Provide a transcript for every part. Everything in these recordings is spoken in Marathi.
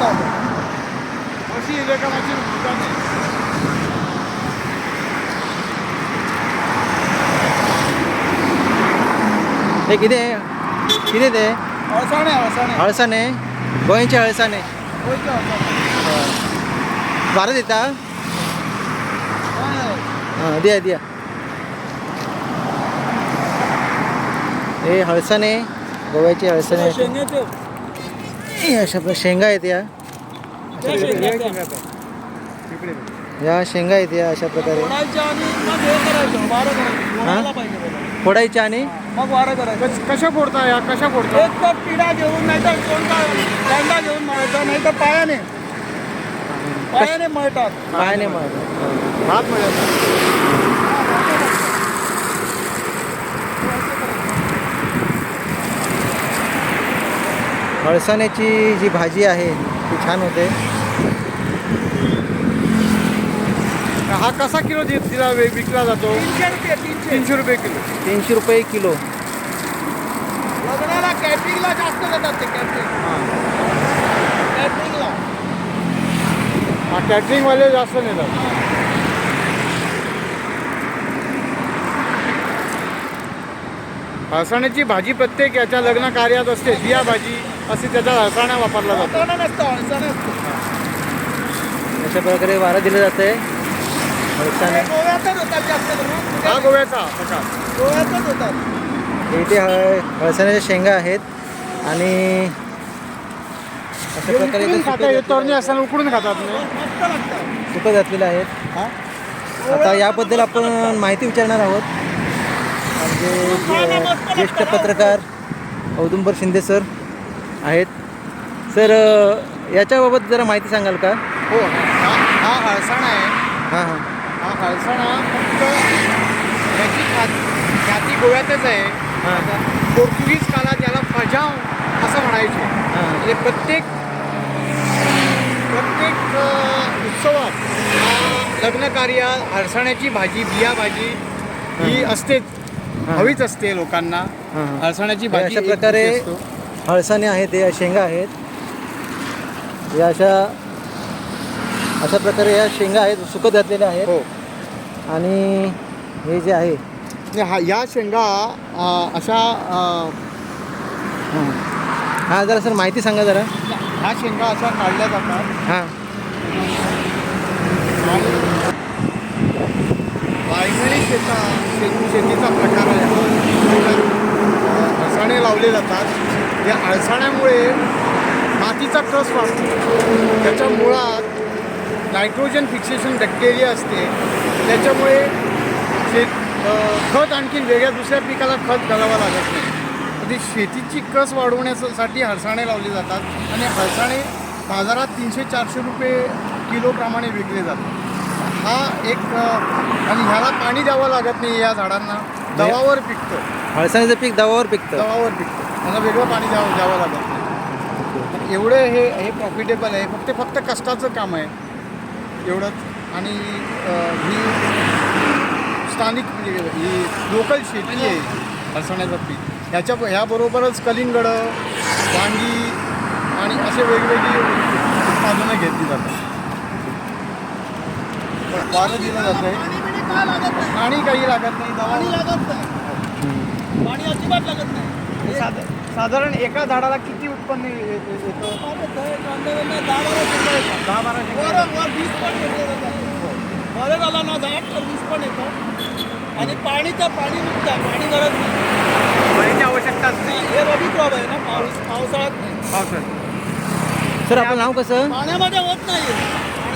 दादा अशी इलेक्ट्रॉनिकची दुकान हे किती किती ते? अळसाणे अळसाणे हळसाणे गोंयचे हळसाणे कोणते अळसाणे बारा. देता काय? हां द्या द्या. हे हळसाणे गोव्याचे हळसाणे. शेंगाचे. अशा प्र- शेंगा आहेत या. या शेंगा आहेत या अशा प्रकारे. फोडायच्या आणि मग हे वारं करायचं. कश- कशा फोडता या? कशा फोडता एक तर पिढा घेऊन नाही तर कोणता कांदा घेऊन मळायचा नाही तर पायाने पायाने मळतात. पायाने मग भात मिळाला हळसाण्याची जी भाजी आहे ती छान होते. हा कसा किलो दि- दिला वे- विकला जातो? तीनशे रुपये तीनशे. तीनशे रुपये किलो. तीनशे रुपये किलो. लग्नाला कॅटरिंगला जास्त देतात ते कॅटरिंग. कॅटरिंगला. हा कॅटरिंगवाले जास्त नेतात. हळसाण्याची भाजी प्रत्येक याच्या लग्न कार्यात असते. बिया भाजी असे त्याचा हळसाणा वापरला जातो अशा प्रकारे वारा दिलं जातं आहे हळसाणे हा गोव्याचा प्रकार इथे हळ हळसाण्याच्या शेंगा आहेत. आणि अशा प्रकारे उकडून तोरणे असताना खातात सुकं घातलेलं आहेत हा? आता याबद्दल आपण माहिती विचारणार आहोत. आमचे जे- ज्येष्ठ पत्रकार औदुंबर शिंदे सर आहेत. सर याच्याबाबत जरा माहिती सांगाल का? हो हा हा हळसाणा आहे. हां हां. हा हळसाणा फक्त याची ख्या- ख्याती गोव्यातच आहे. हां. पोर्तुगीज काळात याला फजाव असं म्हणायचे. हां. म्हणजे प्रत्येक प्रत्येक उत्सवात लग्नकार्य हळसाण्याची भाजी बिया भाजी ही. असतेच. हां. हवीच असते लोकांना. हां. हळसाण्याची भाजी अशा एक प्रकारे दिवशी असतो. हळसाणे आहेत या शेंगा आहेत. या अशा अशा प्रकारे या शेंगा आहेत सुकत घातलेल्या आहेत. हो. आणि हे जे आहे आणि हा या शेंगा अ, अशा अ, हां हां जरा सर माहिती सांगा जरा. ह्या शेंगा अशा काढल्या जातात. हां आणि वायगणी शेता शेती शेतीचा प्रकार आहे हा. त्याच्यात अळसाणे जातात. या अळसाण्यामुळे मातीचा कस वाढतो. त्याच्या मुळात नायट्रोजन फिक्सेशन बॅक्टेरिया असते. त्याच्यामुळे शेत खत आणखी वेगळ्या दुसऱ्या पिकाला खत घालावं लागत नाही. म्हणजे शेतीची कस वाढवण्यासाठी हळसाणे लावले जातात आणि हळसाणे बाजारात तीनशे चारशे रुपये किलोप्रमाणे विकले जातात. हा एक आणि ह्याला पाणी द्यावं लागत नाही या झाडांना. दवावर पिकतं. हळसाण्याचं पीक दवावर पिकतं. दवावर पिकतं. त्याला वेगळं पाणी द्यावं द्यावं लागत. नाही पण एवढं हे हे प्रॉफिटेबल आहे. फक्त फक्त कष्टाचं काम आहे. एवढंच. आणि अ, ही स्थानिक म्हणजे ही लोकल शेती आहे. हसण्याचं पीक. ह्याच्या ह्याबरोबरच कलिंगड वांगी आणि असे वेगवेगळी उत्पादनं घेतली जातात. वारं दिलं जातं आहे पाणी काय लागत नाही. आणि काही लागत नाही पाणी दवा लागत नाही. पाणी अजिबात लागत नाही. साध- साधारण एका झाडाला किती उत्पन्न ये- ये- येतं? दहा बारा. वर वीस पण झाला ना तर वीस पण येतं. आणि पाणी तर पाणी निघतं पाणी गरज नाही. पाण्याची आवश्यकता असते. हे रबी क्रॉप आहे ना पाऊस पावसाळ्यात नाही. पावसाळ्यात. सर आपलं नाव कसं? पाण्यामध्ये होत नाही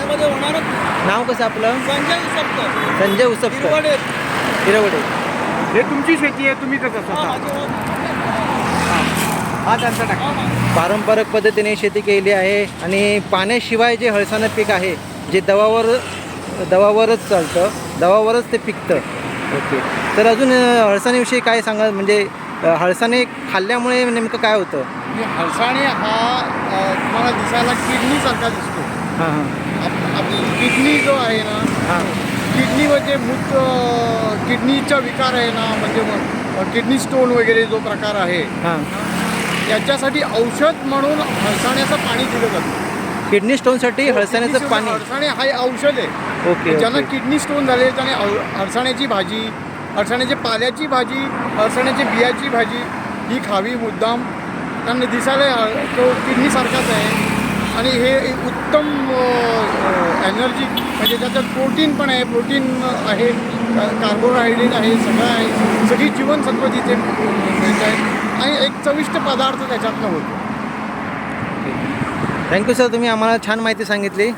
पाण्यामध्ये होणारच नाही नाव कसं आपलं? संजय उसपकर. संजय उसपकर. हिरवडे. हिरवडे. हे तुमची शेती आहे तुम्ही कसं हा. हा. त्यांचा टाका. पारंपरिक पद्धतीने शेती केली आहे आणि पाण्याशिवाय जे हळसानं पीक आहे जे दवावर दवावरच चालतं दवावरच ते पिकतं. ओके. तर अजून अं, हळसाण्याविषयी काय सांगा म्हणजे हळसाणे खाल्ल्यामुळे नेमकं काय होतं? हळसाणे हा तुम्हाला दिसायला किडनी सारखा दिसतो. आपली किडनी जो आहे ना हां. किडनी म्हणजे मूत्र किडनीचा विकार आहे ना म्हणजे किडनी स्टोन वगैरे जो प्रकार आहे हां. याच्यासाठी औषध म्हणून हळसाण्याचं पाणी दिलं जातं. किडनी स्टोनसाठी हळसाण्याचं पाणी. अडसाणे हा औषध आहे. ओके ज्यांना. किडनी स्टोन झाले त्याने अडसाण्याची भाजी अडसाण्याच्या पाल्याची भाजी अडसाण्याच्या बियाची भाजी ही खावी मुद्दाम. त्यांना दिसायला तो किडनीसारखाच आहे. आणि हे एक उत्तम एनर्जी म्हणजे त्याच्यात प्रोटीन पण आहे. प्रोटीन आहे कार्बोहायड्रेट आहे सगळं आहे. सगळी जीवनसत्व तिथे मिळत आहेत आणि एक चविष्ट पदार्थ त्याच्यातनं होतो. थँक्यू सर तुम्ही आम्हाला छान माहिती सांगितली.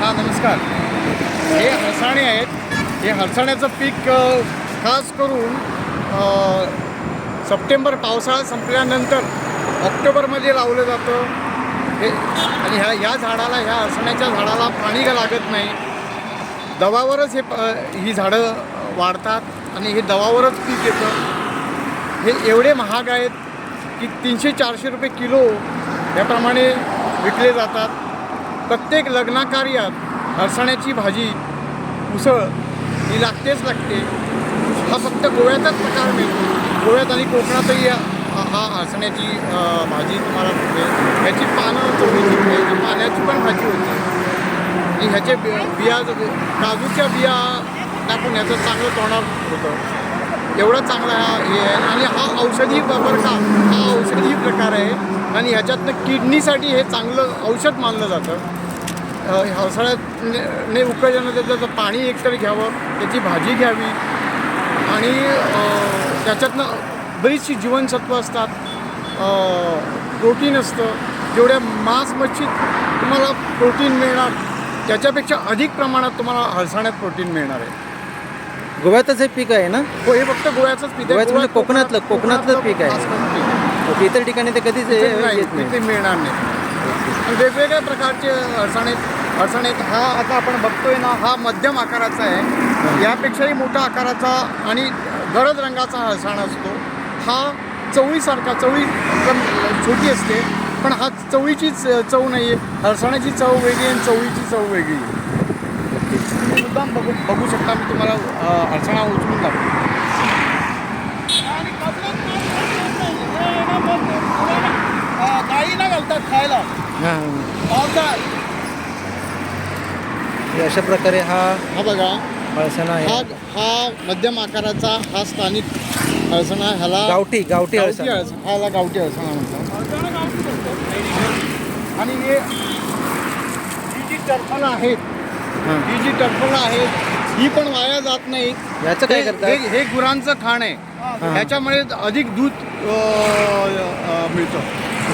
हां नमस्कार. हे हरसाणे आहेत. हे हरसाण्याचं पीक खास करून सप्टेंबर पावसाळा संपल्यानंतर ऑक्टोबरमध्ये लावलं जातं. हे आणि ह्या ह्या झाडाला ह्या असण्याच्या झाडाला पाणी का लागत नाही? दवावरच हे प- ही झाडं वाढतात आणि हे दवावरच पीक येतं. हे एवढे महाग आहेत की तीनशे चारशे रुपये किलो याप्रमाणे विकले जातात. प्रत्येक लग्नाकार्यात हरसाण्याची भाजी उसळ ही लागतेच लागते. हा फक्त गोव्याचाच प्रकार मिळतो गोव्यात आणि कोकणातही या हा आसण्याची भाजी तुम्हाला मिळते ह्याची पानं चवीची ह्याची पाण्याची पण भाजी होती. आणि ह्याचे बि- बिया काजूच्या बिया टाकून ह्याचं चांगलं तोंडात होतं. एवढा चांगला हा हे आहे. आणि हा औषधी बरं का हा औषधी प्रकार आहे. आणि ह्याच्यातनं किडनीसाठी हे चांगलं औषध मानलं जातं. अ, पावसाळ्यात ने- उकळल्यानं त्याचं पाणी एकतर घ्यावं त्याची भाजी घ्यावी. आणि त्याच्यातनं बरीचशी जीवनसत्व असतात. प्रोटीन असतं. जेवढ्या मांस मच्छीत तुम्हाला प्रोटीन मिळणार त्याच्यापेक्षा अधिक प्रमाणात तुम्हाला हरसाण्यात प्रोटीन मिळणार आहे. गोव्यातच हे पीक आहे ना? हो हे फक्त गोव्याचंच पीक आहे. गोव्याचं म्हणजे गोव्यात- कोकणातलं- कोकणातलं पीक आहे. पीक आहे. ओके इतर ठिकाणी ते कधीच हे- नाही येत नाही तिथे मिळणार नाही. आणि वेगवेगळ्या प्रकारचे अडचणी अडचणी आहेत. हा आता आपण बघतोय ना हा मध्यम आकाराचा आहे. यापेक्षाही मोठा आकाराचा आणि गडद रंगाचा हळसाण असतो. हा चवळीसारखा चवळी कम- छोटी असते पण हा चवळीचीच चव नाही आहे. हळसाण्याची चव वेगळी आणि चवळीची चव वेगळी आहे. तुम्ही मुद्दाम बघू बघू शकता मी तुम्हाला अ, हळसाणा उचलून दाखवतो. ना घालतात खायला अशा प्रकारे हा हा बघा. हळसणा हा हा मध्यम आकाराचा हा स्थानिक हळसणा ह्याला गावठी गावठी गावठी हळसणा हळसण ह्याला गावठी हळसणा म्हणतात. आणि हे ही जी टरफलं आहेत हां. ही जी टरफलं आहेत ही पण वाया जात नाहीत याचं काय हे- करतात? हे गुरांचं खाण आहे. ह्याच्यामुळे अधिक दूध अं, अं, मिळतं.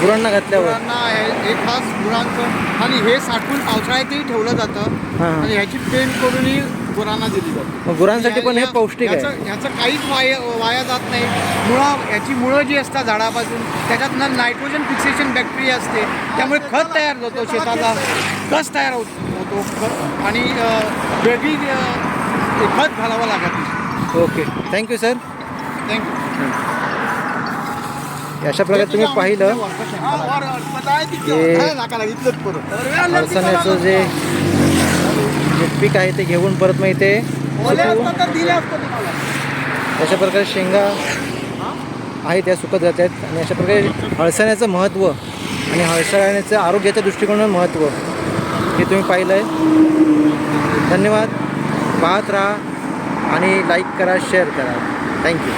गुरांना घातल्यावर? गुरांना हे हे खास गुरांचं. आणि हे साठवून पावसाळ्यातही ठेवलं जातं. हां. आणि ह्याची पेंड करूनही गुरांना दिली जाते गुरांसाठी पण हे पौष्टिक आहे याचं याचं काहीच वाया वाया जात नाही मुळं याची मुळं जी असतात झाडापासून त्याच्यातनं नायट्रोजन फिक्सेशन बॅक्टेरिया असते त्यामुळे खत तयार होतो शेताला कस तयार होत आणि वेगळी खत घालावं लागत ओके थँक्यू सर थँक्यू अशा प्रकारे तुम्ही पाहिलं हा, जे पीक आहे ते घेऊन परत मग इथे अशा प्रकारे शेंगा आहे त्या सुकत जात आहेत. आणि अशा प्रकारे हळसण्याचं महत्त्व आणि हळसण्याचं आरोग्याच्या दृष्टिकोनानं महत्त्व हे तुम्ही पाहिलं आहे धन्यवाद. पाहत राहा आणि लाईक करा शेअर करा. थँक्यू